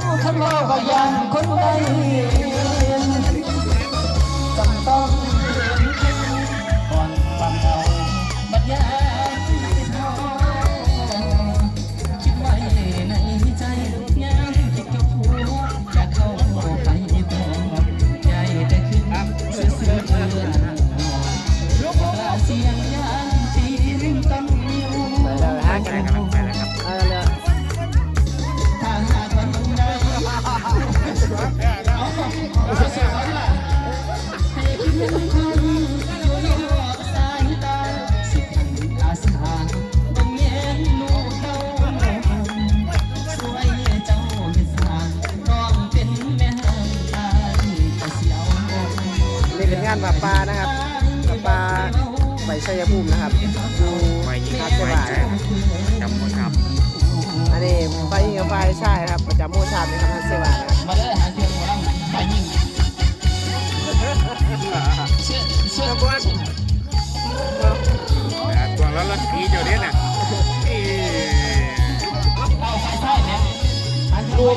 อยู่ข้างนอกก็ยังคนใด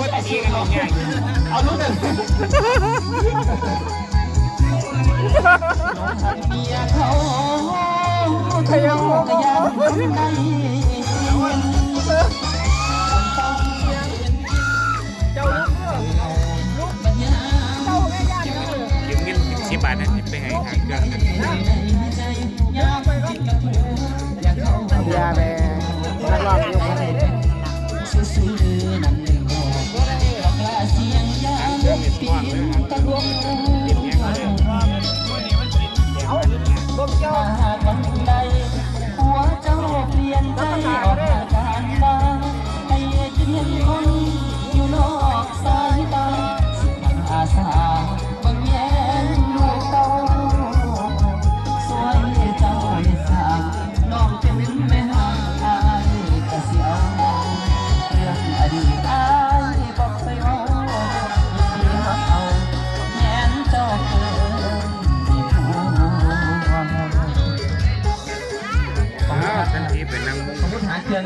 ว่าแต่ดีกันออกงเอาลูกหนึ่งเมียเขาเที่ยวกันไงสิบบาทนั่นเป็นไทางเดืน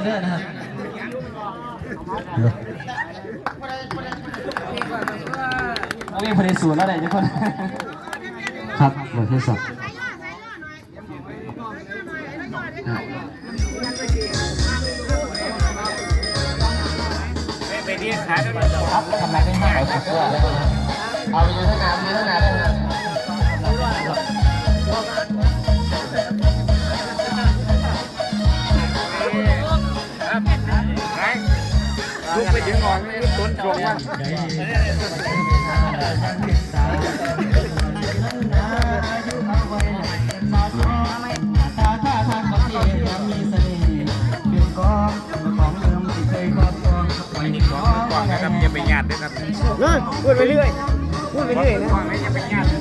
เด้อนะครับเราเรียกพลศูตรแล้วไหนทุกคนครับหมดที่สองไปเรียกขายได้ครับทำไมได้มากกว่าเอเอาไปยืนทั้งน้ำยืนทั้งน้ำ ถึงหอนไม่ต้นชงรับส้พูดไปเรื่อยพูดไปเรื่อยนะอย่าาด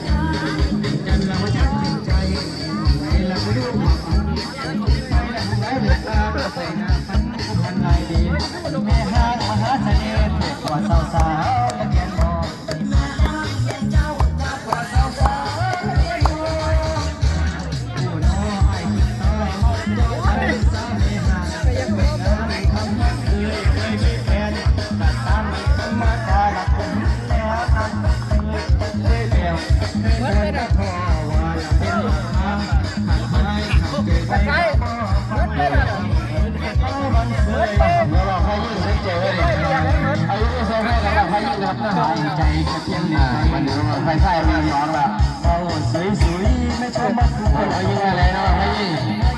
ับหายใจกระเพียมอ่ามันไฟใส่ไม่ร้อนละโอ้สวยสวยไม่ชอบมากทุกนเอายิ่งอะไรนะพี่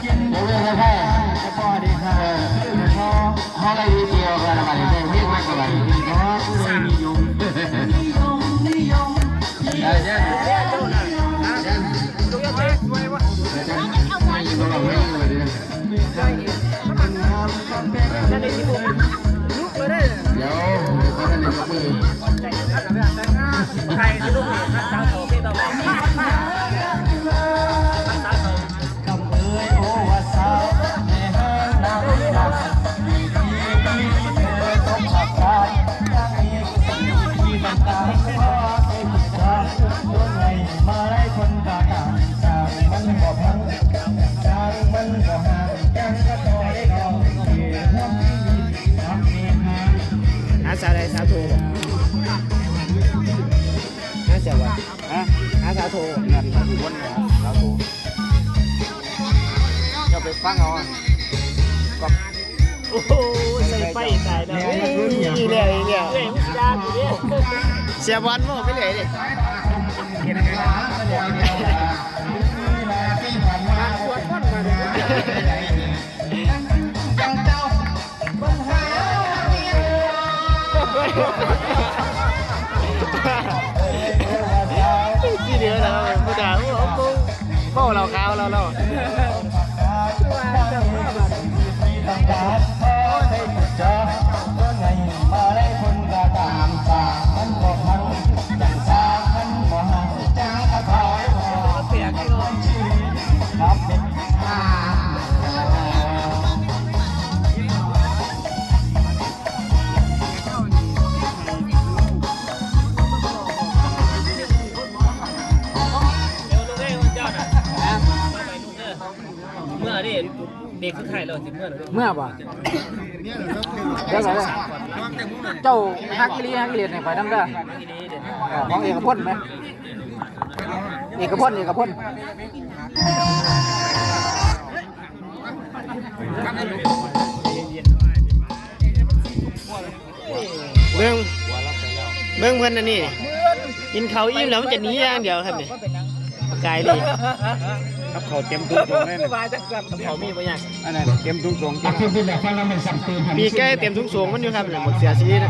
ยิงเดี๋ยวเรื่องแค่จะป้อดีค่ะพอพอะได้ดีเดียวกันไาเลยเรียกมากกว่าเลยเพราะผู้ใดนิยมนิยมนิยมได้ ใส่ลูกเห็ดนะ สาอะไรสาโทน่าเสียวะฮะหาสาโทเงินวนเนี่ยครับผจะไปฟังเอาอก็โอ้โหใส่ไฟใส่แล้วอีเลยอีเลี่ยเม่เนี่ยเสียบอลมั่วไปเลยดิมาขวดก้อนมาเลย ที่เดียวแล้วผู้ด่าผู้เอาปุ๊บเบ้าเราขาวเราเรา เด็กคือไข่เราสิเมื่อเราเมื่อป่ะเดี๋ยวก่อนเลยเจ้าฮักกิลีฮักกิลีเนี่ยไปน้ำเด้อเออของเอกพจน์ไหมเอกพจน์เอกพจน์เบิ่งเบิ่งเพิ่นอันนี้กินข้าวอิ่มแล้วมันจะหนีอย่างเดียวครับนี่ปากกายดี ครับเขาเต็มทุ่งทรงเลยนะเขามีบ่ยังอันนั้นเต็มทุ่งทรงอาชีพที่แบบฟังแล้วมันสัมตือหันปีแก้เต็มทุกสูงมันอยู่ครับเนี่ยหมดเสียชีวิต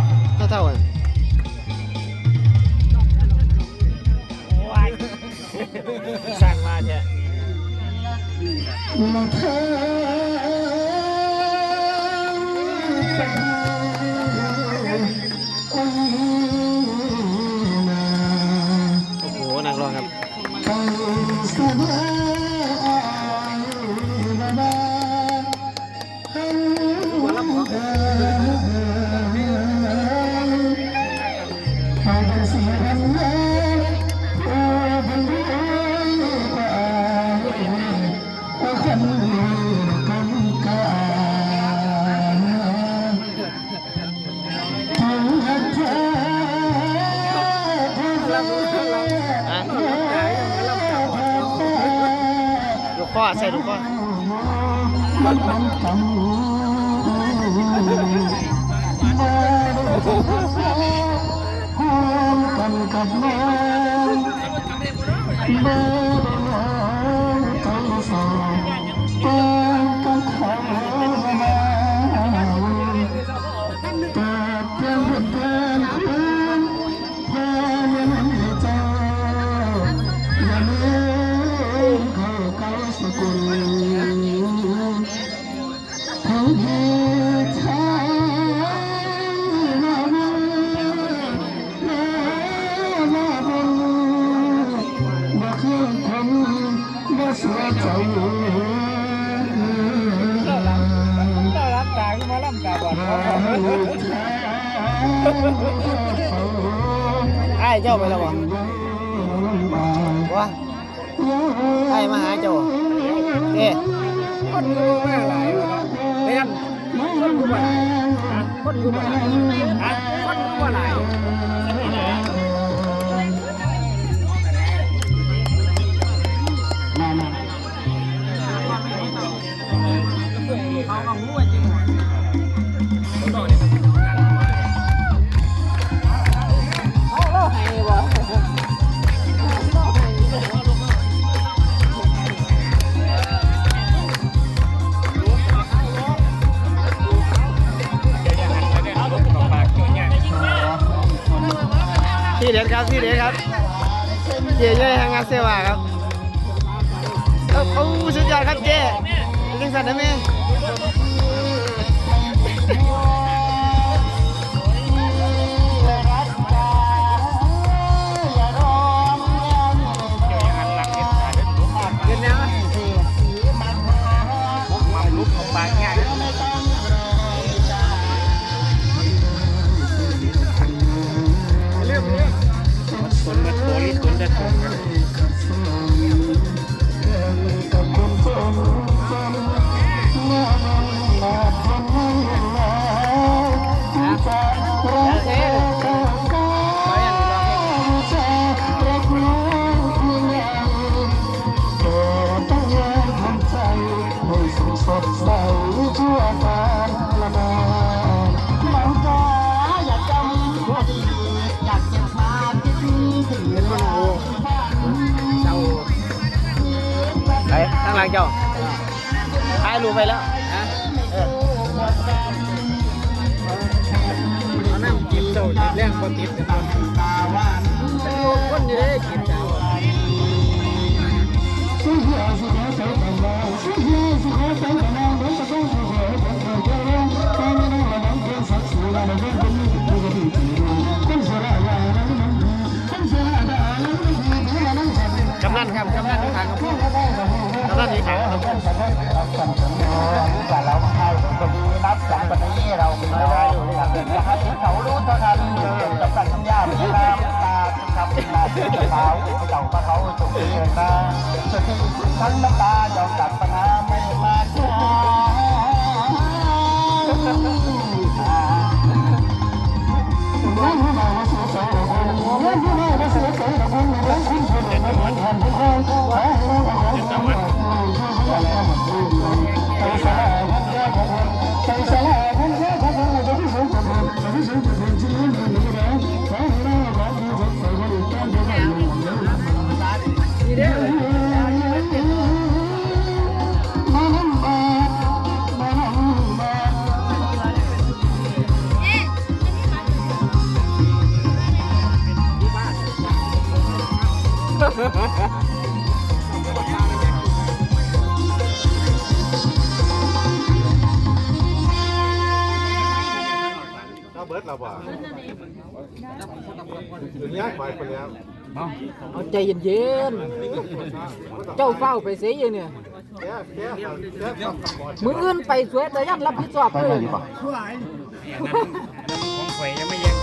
เท่าๆกันสั่งมาเนี่ยโอ้โหนักร้องครับ กั วะไอ้มาหาเจ้าเอ๊ะคนกูไม่หลายเลยเฮ้ยคนกูมาคนกูมาฮะคนกูมาหลาย เด็ดครับพี่เด็ดครับเจ๊ย่อยทางอานเซวาครับโอ้โอ้สุดยอดครับเจ๊ยังสั่นนะแม่ เจ้าถ่ายรูปไปแล้วฮะเอาน้ำกินเจ้าจิตแรงบ่ติดกันบ่ตาหวานคนอยู่เด้กินเจ้ากำนันครับกำนันทางครับกำนัน ที่ทางครับแต่เราให้คนดีนับจากวันนี้เราไม่ได้อยู่ในหลักนะครับเขารู้เท่าทันกับสัญญาไม่ตามตาคำตาเท้าเจ้าพระเขาสุขีเงินมาสุขีทั้งน้ำตายอมกับปัญหาไม่มาช้า Wow. ถึงย้ายไปไปแล้วเอาใจเย็นๆ เจ้าเฝ้าไปเสียอยู่เนี่ยแก่แก่แก่ทำก่อนมืออื่นไปสวยแต่ยันรับผิดชอบเลยของข่อยยังไม่ยัง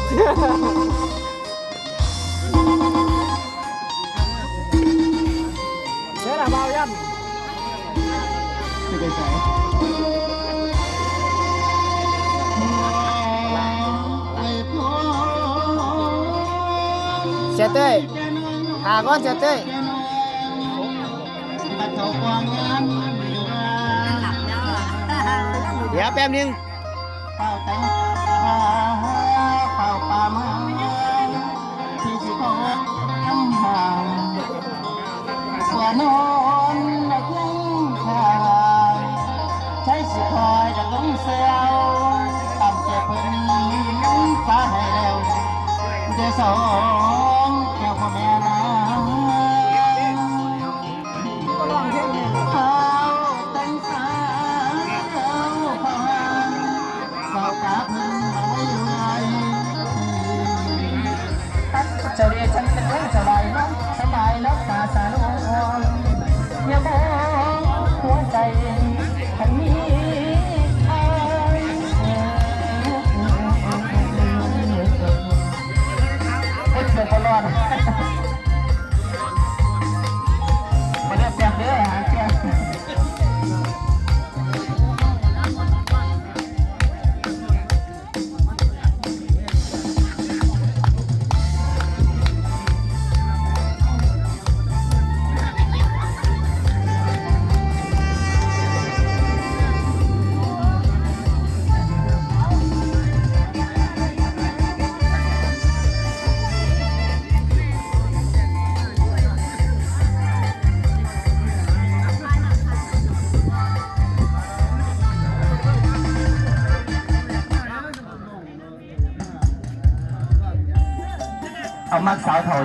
เสียละเบายันเสียเต้ยหาก้อนเสียเต้ยเดี๋ยวแป๊บนึงเป่าแต่งเป่าป่ามาที่สิขอทำห่าง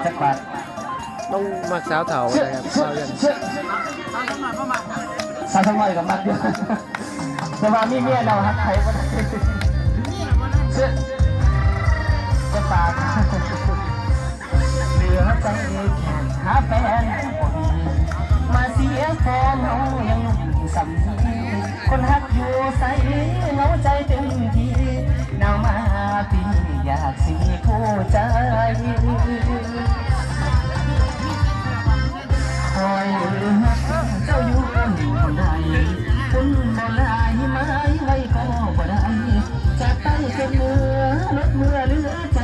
จักบาทต้องมักสาวเถานะครับเบายันสาวทั้งหมดกับมักอยู่แต่ว่ามีเมียเราฮักใครก็ได้เชื่อจะปากเหลือใจแค่หาแฟนบ่มีมาเสียแฟนน้องยังหนุ่มสำนีคนฮักอยู่ใส่เหงาใจเต็มทีหนาวมาปีอยากสิมีคู่ใจ คอยเจ้าอยู่คนใดคุณบ่ลายไม้ไว้ก็บ่ได้จะไปจนเมื่อลดเมื่อเลือใจ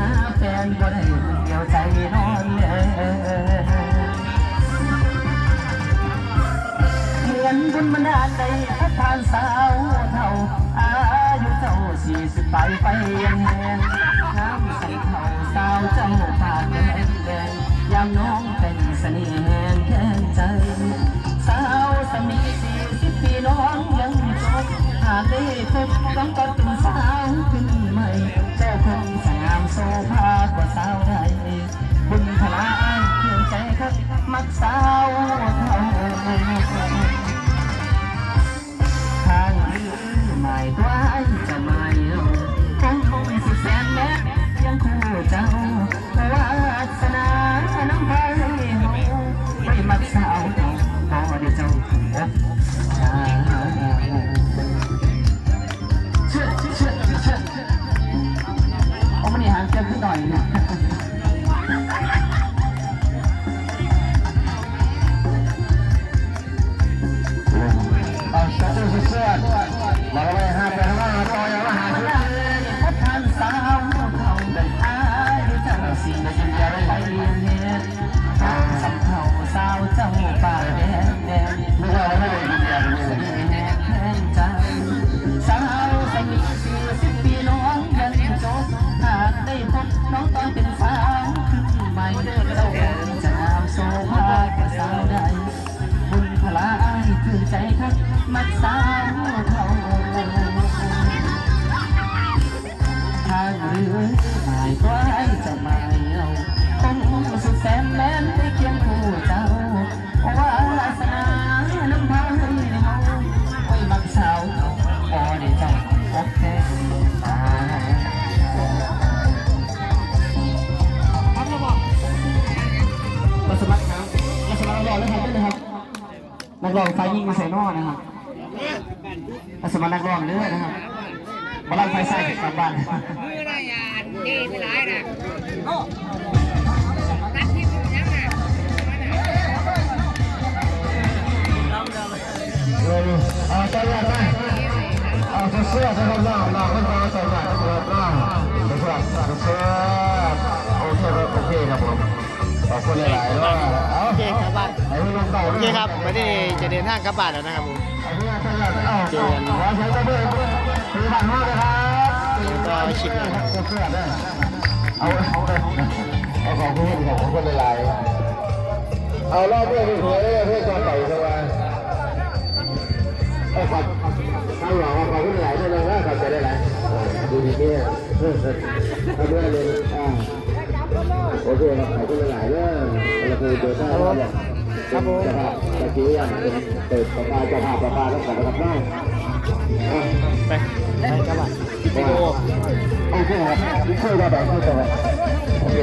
หาแฟนบ่ได้เดียวใจนอนแลเหมือนบุญมันดาลใดพัดผ่านสาวเท่าอายุเจ้าสี่สิบไปไปยังแมนน้ำใส่เท่าสาวเจ้าปากแดงแดงยามนอน ได้พบน้องก็เป็นสาวขึ้นใหม่ เจ้าคนสงามโซภา เจ็ ร้องไฟยิงมาใส่นอนะครับมาสมัครนักร้องเรื่อยนะครับมาลังไฟใส่กลับบ้านมือได้ยาดีไม่ร้ายนะโอ้ตัดที่มือยังนะเอาใจเย็นนะเอาเสื้อใส่ข้างล่างล่างขึ้นมาใส่ใส่เสื้อล่างเสื้อเสื้อโอเคโอเคครับผม ขอบคุณหลายๆด้วยเอาโอเคครับบ้านโอเคครับวันนี้จะเดินทางกลับบ้านแล้วนะครับผมเจอกันขอใช้ตัวเพื่อนคือผ่านมากเลยครับก็ชิปนะเสื้อได้เอาเอาเอาของคุณของคนหลายๆเอาล่อเพื่อนไปหัวเลยเพื่อนตัวไก่สบายเอาขอบข้าหลังขอบคุณหลายด้วยนะขอบใจได้หลายดูดีเนี่ยเอาด้วยเลยอ่า โอเคครับขายคุณหลายๆเลยเราคือเจอได้เนี่ยครับผมตะกี้อย่างเปิดประปาจะหาปลาปลาต้องขายรับได้ไปไปกลับบ้านโอเคครับช่วยได้แบบช่วยได้โอเค